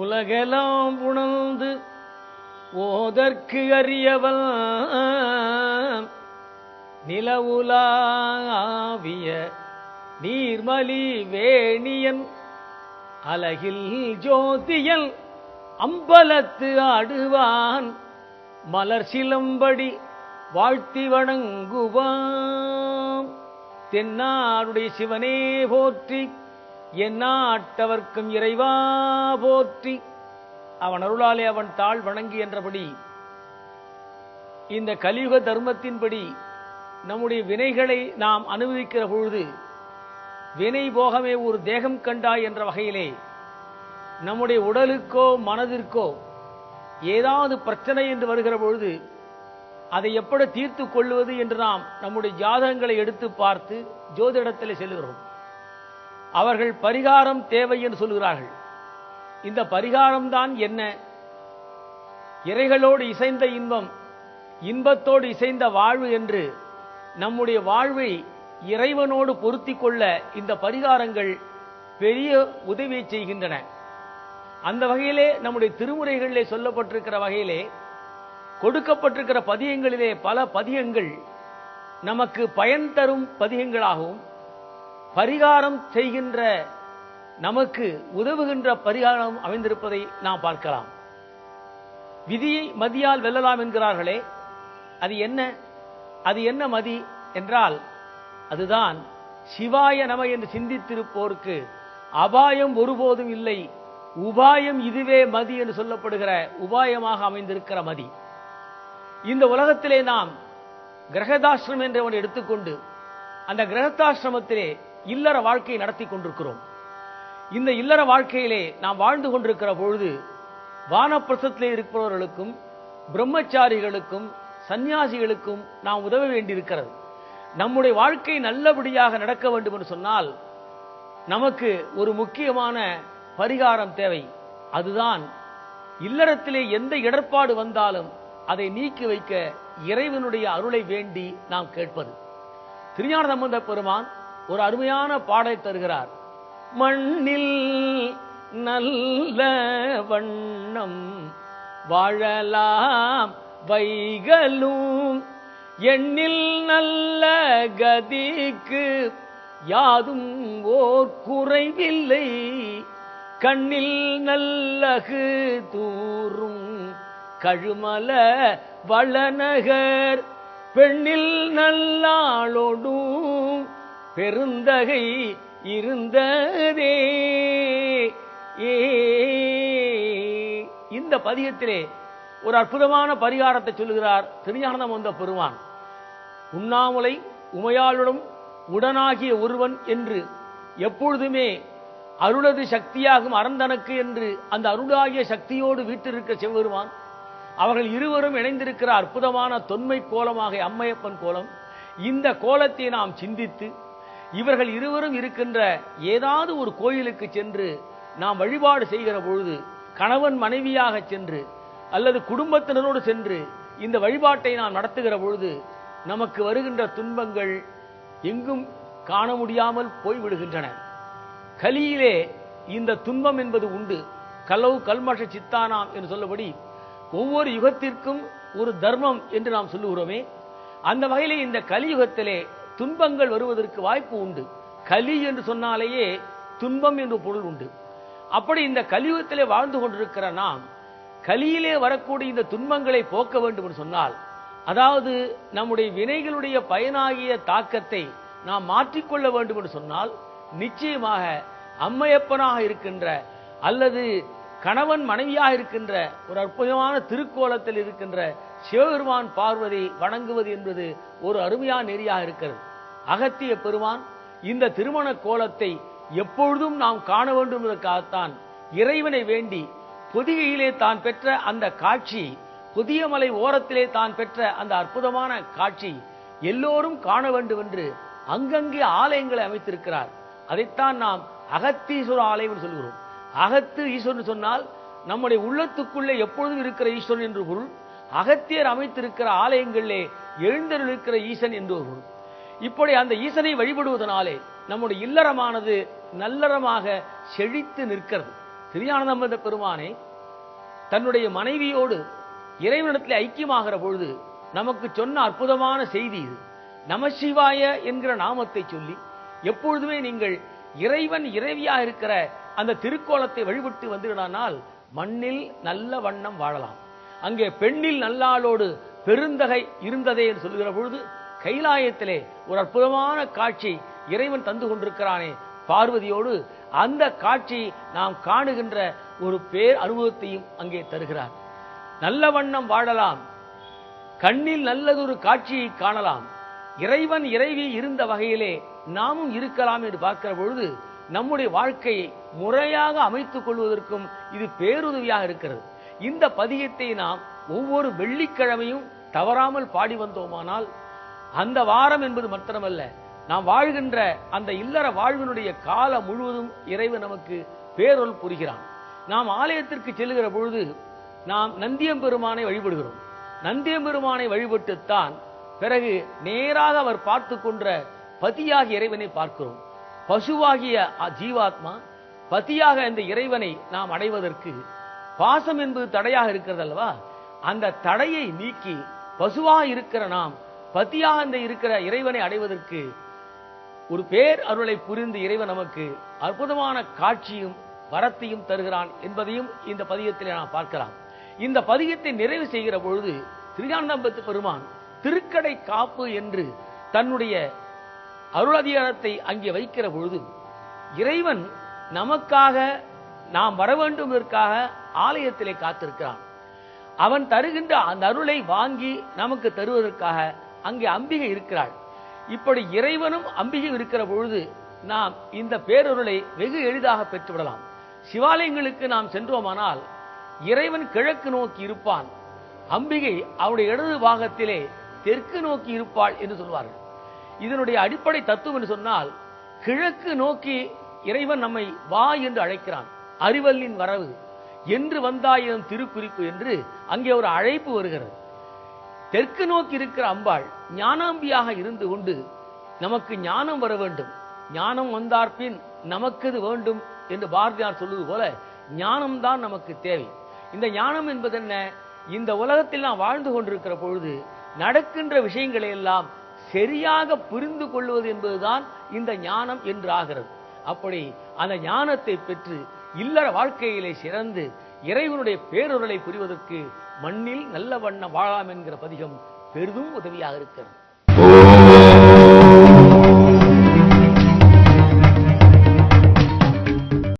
உலகெல்லாம் உணர்ந்து ஓதற்கு அறியவன் நிலவுலாவிய நீர்மலி வேணியன் அலகில் ஜோதியல் அம்பலத்து ஆடுவான் மலர் சிலம்படி வாழ்த்தி வணங்குவான். தென்னாருடைய சிவனே போற்றி எந்நாட்டவர்க்கும் இறைவா போற்றி. அவன் அருளாலே அவன் தாழ் வணங்கி என்றபடி இந்த கலியுக தர்மத்தின்படி நம்முடைய வினைகளை நாம் அனுபவிக்கிற பொழுது வினை போகமே ஒரு தேகம் கண்டாய் என்ற வகையிலே நம்முடைய உடலுக்கோ மனதிற்கோ ஏதாவது பிரச்சனை என்று வருகிற பொழுது அதை எப்படி தீர்த்து கொள்வது என்று நாம் நம்முடைய ஜாதகங்களை எடுத்து பார்த்து ஜோதிடத்தில் செல்கிறோம். அவர்கள் பரிகாரம் தேவை என்று சொல்கிறார்கள். இந்த பரிகாரம் தான் என்ன? இறைகளோடு இசைந்த இன்பம் இன்பத்தோடு இசைந்த வாழ்வு என்று நம்முடைய வாழ்வை இறைவனோடு பொருத்திக் கொள்ள இந்த பரிகாரங்கள் பெரிய உதவியை செய்கின்றன. அந்த வகையிலே நம்முடைய திருமுறைகளிலே சொல்லப்பட்டிருக்கிற வகையிலே கொடுக்கப்பட்டிருக்கிற பதியங்களிலே பல பதியங்கள் நமக்கு பயன் தரும் பதியங்களாகவும் பரிகாரம் செய்கின்ற நமக்கு உதவுகின்ற பரிகாரம் அமைந்திருப்பதை நாம் பார்க்கலாம். விதியை மதியால் வெல்லலாம் என்கிறார்களே அது என்ன? அது என்ன மதி என்றால் அதுதான் சிவாய நம என்று சிந்தித்திருப்போருக்கு அபாயம் ஒருபோதும் இல்லை. உபாயம் இதுவே மதி என்று சொல்லப்படுகிற உபாயமாக அமைந்திருக்கிற மதி. இந்த உலகத்திலே நாம் கிரகதாசிரமம் என்ற ஒன்று எடுத்துக்கொண்டு அந்த கிரகதாசிரமத்திலே இல்லற வாழ்க்கையை நடத்தி கொண்டிருக்கிறோம். இந்த இல்லற வாழ்க்கையிலே நாம் வாழ்ந்து கொண்டிருக்கிற பொழுது வானப்பிரசத்திலே இருப்பவர்களுக்கும் பிரம்மச்சாரிகளுக்கும் சந்நியாசிகளுக்கும் நாம் உதவ வேண்டியிருக்கிறது. நம்முடைய வாழ்க்கை நல்லபடியாக நடக்க வேண்டும் என்று சொன்னால் நமக்கு ஒரு முக்கியமான பரிகாரம் தேவை. அதுதான் இல்லறத்திலே எந்த இடர்பாடு வந்தாலும் அதை நீக்கி வைக்க இறைவனுடைய அருளை வேண்டி நாம் கேட்பது. திருஞான சம்பந்த பெருமான் ஒரு அருமையான பாடை தருகிறார். மண்ணில் நல்ல வண்ணம் வாழலாம் வைகளும். எண்ணில் நல்ல கதிக்கு யாதும் ஓர் குறைவில்லை. கண்ணில் நல்லகு தூரும் கழுமல வளநகர். பெண்ணில் நல்லாளோடும் பெருந்தகை இருந்ததே. ஏ. இந்த பதிகத்திலே ஒரு அற்புதமான பரிகாரத்தை சொல்லுகிறார் திருஞானம் வந்த பெருமான். உண்ணாமுலை உமையாளுடன் உடனாகிய ஒருவன் என்று எப்பொழுதுமே அருளது சக்தியாகும் அறந்தனக்கு என்று அந்த அருளாகிய சக்தியோடு வீட்டிருக்க செவ்வருவான் அவர்கள் இருவரும் இணைந்திருக்கிற அற்புதமான தொன்மை கோலமாக அம்மையப்பன் கோலம். இந்த கோலத்தை நாம் சிந்தித்து இவர்கள் இருவரும் இருக்கின்ற ஏதாவது ஒரு கோயிலுக்கு சென்று நாம் வழிபாடு செய்கிற பொழுது கணவன் மனைவியாக சென்று அல்லது குடும்பத்தினரோடு சென்று இந்த வழிபாட்டை நாம் நடத்துகிற பொழுது நமக்கு வருகின்ற துன்பங்கள் எங்கும் காண முடியாமல் போய்விடுகின்றன. கலியிலே இந்த துன்பம் என்பது உண்டு. கலவு கல்மஷ சித்தானாம் என்று சொல்லபடி ஒவ்வொரு யுகத்திற்கும் ஒரு தர்மம் என்று நாம் சொல்லுகிறோமே. அந்த வகையிலே இந்த கலியுகத்திலே துன்பங்கள் வருவதற்கு வாய்ப்பு உண்டு. கலி என்று சொன்னாலேயே துன்பம் என்று பொருள் உண்டு. அப்படி இந்த கலியுகத்திலே வாழ்ந்து கொண்டிருக்கிற நாம் கலியிலே வரக்கூடிய இந்த துன்பங்களை போக்க வேண்டும் என்று சொன்னால் அதாவது நம்முடைய வினைகளுடைய பயனாகிய தாக்கத்தை நாம் மாற்றிக்கொள்ள வேண்டும் என்று சொன்னால் நிச்சயமாக அம்மையப்பனாக இருக்கின்ற அல்லது கணவன் மனைவியாக இருக்கின்ற ஒரு அற்புதமான திருக்கோலத்தில் இருக்கின்ற சிவபெருமான் பார்வதி வணங்குவது என்பது ஒரு அருமையான நெறியாக இருக்கிறது. அகத்திய பெருமான் இந்த திருமண கோலத்தை எப்பொழுதும் நாம் காண வேண்டும் என்பதற்காகத்தான் இறைவனை வேண்டி பொதிகையிலே தான் பெற்ற அந்த காட்சி புதிய மலை ஓரத்திலே தான் பெற்ற அந்த அற்புதமான காட்சி எல்லோரும் காண வேண்டும் என்று அங்கங்கே ஆலயங்களை அமைத்திருக்கிறார். அதைத்தான் நாம் அகத்தீஸ்வர ஆலயம் சொல்கிறோம். அகத்து ஈஸ்வரன் சொன்னால் நம்முடைய உள்ளத்துக்குள்ளே எப்பொழுதும் இருக்கிற ஈஸ்வரன் என்று பொருள் அகத்தியர் அமைத்திருக்கிற ஆலயங்களிலே எழுந்தருளிருக்கிற ஈசன் என்று ஒரு இப்படி அந்த ஈசனை வழிபடுவதனாலே நம்முடைய இல்லறமானது நல்லறமாக செழித்து நிற்கிறது. திருஞானந்தம்பந்த பெருமானே தன்னுடைய மனைவியோடு இறைவனிடத்தில் ஐக்கியமாகிற பொழுது நமக்கு சொன்ன அற்புதமான செய்தி இது. நமசிவாய என்கிற நாமத்தை சொல்லி எப்பொழுதுமே நீங்கள் இறைவன் இறைவியா இருக்கிற அந்த திருக்கோலத்தை வழிபட்டு வந்துவிடானால் மண்ணில் நல்ல வண்ணம் வாழலாம். அங்கே பெண்ணில் நல்லாளோடு பெருந்தகை இருந்ததே என்று சொல்லுகிற பொழுது கைலாயத்திலே ஒரு அற்புதமான காட்சி இறைவன் தந்து கொண்டிருக்கிறானே. பார்வதியோடு அந்த காட்சி நாம் காணுகின்ற ஒரு பேர் அனுபவத்தையும் அங்கே தருகிறார். நல்ல வண்ணம் வாழலாம். கண்ணில் நல்லதொரு காட்சியை காணலாம். இறைவன் இறைவி இருந்த வகையிலே நாமும் இருக்கலாம் என்று பார்க்கிற பொழுது நம்முடைய வாழ்க்கையை முறையாக அமைத்துக் கொள்வதற்கும் இது பேருதவியாக இருக்கிறது. இந்த பதியத்தை நாம் ஒவ்வொரு வெள்ளிக்கிழமையும் தவறாமல் பாடி வந்தோமானால் அந்த வாரம் என்பது மாத்திரமல்ல நாம் வாழ்கின்ற அந்த இல்லற வாழ்வினுடைய காலம் முழுவதும் இறைவன் நமக்கு பேரொல் புரிகிறான். நாம் ஆலயத்திற்கு செல்கிற பொழுது நாம் நந்தியம்பெருமானை வழிபடுகிறோம். நந்தியம்பெருமானை வழிபட்டுத்தான் பிறகு நேராக அவர் பார்த்து கொன்ற பதியாக இறைவனை பார்க்கிறோம். பசுவாகிய ஜீவாத்மா பதியாக இந்த இறைவனை நாம் அடைவதற்கு பாசம் என்பது தடையாக இருக்கிறது அல்லவா அந்த தடையை நீக்கி பசுவாக இருக்கிற நாம் பத்தியாக அந்த இருக்கிற இறைவனை அடைவதற்கு ஒரு பேர் அருளை புரிந்து இறைவன் நமக்கு அற்புதமான காட்சியும் வரத்தையும் தருகிறான் என்பதையும் இந்த பதிகத்தில் நாம் பார்க்கலாம். இந்த பதிகத்தை நிறைவு செய்கிற பொழுது திருஞானந்தம்பத்து பெருமான் திருக்கடை காப்பு என்று தன்னுடைய அருள் அதிகாரத்தை அங்கே வைக்கிற பொழுது இறைவன் நமக்காக நாம் வர வேண்டும் ஆலயத்திலே காத்திருக்கிறான். அவன் தருகின்ற அந்த அருளை வாங்கி நமக்கு தருவதற்காக அங்கே அம்பிகை இருக்கிறாள். இப்படி இறைவனும் அம்பிகையும் இருக்கிற பொழுது நாம் இந்த பேரருளை வெகு எளிதாக பெற்றுவிடலாம். சிவாலயங்களுக்கு நாம் சென்றோமானால் இறைவன் கிழக்கு நோக்கி இருப்பான். அம்பிகை அவருடைய இடது பாகத்திலே தெற்கு நோக்கி இருப்பாள் என்று சொல்வார்கள். இதனுடைய அடிப்படை தத்துவம் என்று சொன்னால் கிழக்கு நோக்கி இறைவன் நம்மை வா என்று அழைக்கிறான். அறிவல்லின் வரவு. என்று வந்தாயிரம் திருக்குறிப்பு என்று அங்கே ஒரு அழைப்பு வருகிறது. தெற்கு நோக்கி இருக்கிற அம்பாள் ஞானாம்பியாக இருந்து கொண்டு நமக்கு ஞானம் வர வேண்டும். ஞானம் வந்தார்பின் நமக்கு வேண்டும் என்று பாரதியார் சொல்வது போல ஞானம்தான் நமக்கு தேவை. இந்த ஞானம் என்பது என்ன? இந்த உலகத்தில் நாம் வாழ்ந்து கொண்டிருக்கிற பொழுது நடக்கின்ற விஷயங்களை எல்லாம் சரியாக புரிந்து கொள்வது என்பதுதான் இந்த ஞானம் என்று ஆகிறது. அப்படி அந்த ஞானத்தை பெற்று இல்லற வாழ்க்கையிலே சிறந்து இறைவனுடைய பேரொருளை புரிவதற்கு மண்ணில் நல்ல வண்ணம் வாழாம் என்கிற பதிகம் பெரிதும் உதவியாக இருக்கிறது.